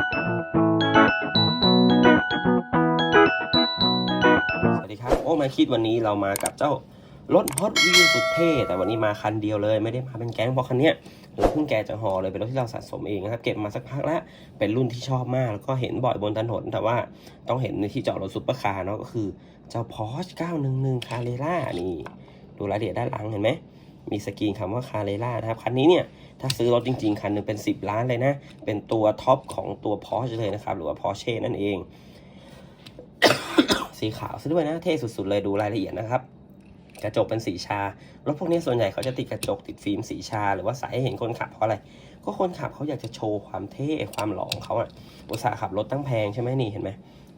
สวัสดีครับ โอ้มาคิดวันนี้เรามากับเจ้ารถฮอตวิวสุดเท่แต่วันนี้มาคันเดียวเลยไม่ได้มาเป็นแก๊งเพราะคันเนี้ยเราเพิ่งแกะจากหอเลยเป็นรถที่เราสะสมเองนะครับเก็บมาสักพักแล้วเป็นรุ่นที่ชอบมาก แล้วก็เห็นบ่อยบนถนนแต่ว่าต้องเห็นในที่จอดรถซุปเปอร์คาร์เนาะก็คือเจ้า Porsche 911 Carrera นี่ ดูรายละเอียดด้านหลังเห็นไหมมีสกรีนคำว่า Carrera นะครับคันนี้เนี่ย ถ้าซื้อรถจริง ๆ คันหนึ่งเป็น 10 ล้านเลยนะ เป็นตัวท็อปของตัว Porsche เลยนะครับ หรือว่า Porsche นั่นเอง สีขาวซะด้วยนะ เท่สุด ๆ เลยดูรายละเอียดนะครับ กระจกเป็นสีชา รถพวกนี้ส่วนใหญ่เขาจะติดกระจกติดฟิล์มสีชา หรือว่าใส่ให้เห็นคนขับเพราะอะไร ก็คนขับเขาอยากจะโชว์ความเท่ความหล่อของเขาอะอุตสาห์ขับรถตั้งแพงใช่ไหมนี่เห็นไหม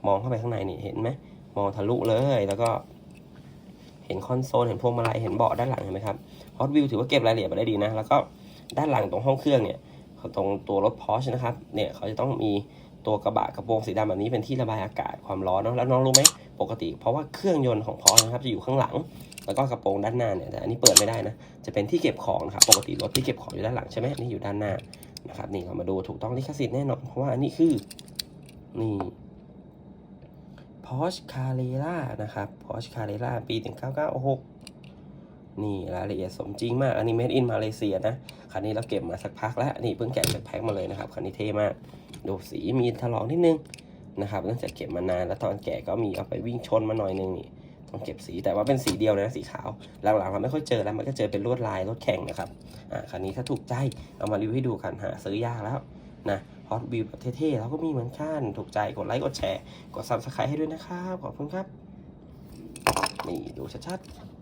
มองเข้าไปข้างในนี่เห็นไหมมองทะลุเลยแล้วก็เห็นคอนโซล เห็นพวงมาลัย เห็นเบาะด้านหลังเห็นไหมครับฮอตวิวถือว่าเก็บรายละเอียดมาได้ดีนะ แล้วก็ ด้านหลังตรงห้องเครื่องเนี่ยตรงตัวรถพอชนะครับเนี่ยเขาจะต้องมีตัวกระบะกระโปรงสีดำแบบนี้เป็นที่ระบายอากาศความร้อนเนาะแล้วน้องรู้ไหมปกติ เพราะว่าเครื่องยนต์ของพอชนะครับจะอยู่ข้างหลัง แล้วก็กระโปรงด้านหน้าเนี่ยแต่อันนี้เปิดไม่ได้นะจะเป็นที่เก็บของนะครับปกติรถที่เก็บของอยู่ด้านหลังใช่ไหมนี่อยู่ด้านหน้านะครับนี่เรามาดูถูกต้องลิขสิทธิ์แน่นอนเพราะว่าอันนี้คือนี่ Porsche Carrera นะครับ Porsche Carrera ปี 1996 นี่รายละเอียดสมจริงมากอันนี้ made in มาเลเซียนะคันนี้เราเก็บมาสักพักแล้วนี่เพิ่งแกะจากแพ็คมาเลยนะครับคันนี้เท่มากดูสีมีถลอกนิดนึงนะครับเนื่องจากเก็บมานานแล้วตอนแกะก็มีเอาไปวิ่งชนมาหน่อยนึงนี่ต้องเก็บสีแต่ว่าเป็นสีเดียวเลยนะสีขาวหลังๆเราไม่ค่อยเจอแล้วมันก็เจอเป็นลวดลายรถแข่งนะครับอ่าคันนี้ถ้าถูกใจเอามารีวิวให้ดูกันหาซื้อยากแล้วนะฮอตวิวแบบเท่ๆเราก็มีเหมือนกันถูกใจกดไลค์กดแชร์กดซับสไครต์ให้ด้วยนะครับขอบคุณครับนี่ดูชัดๆ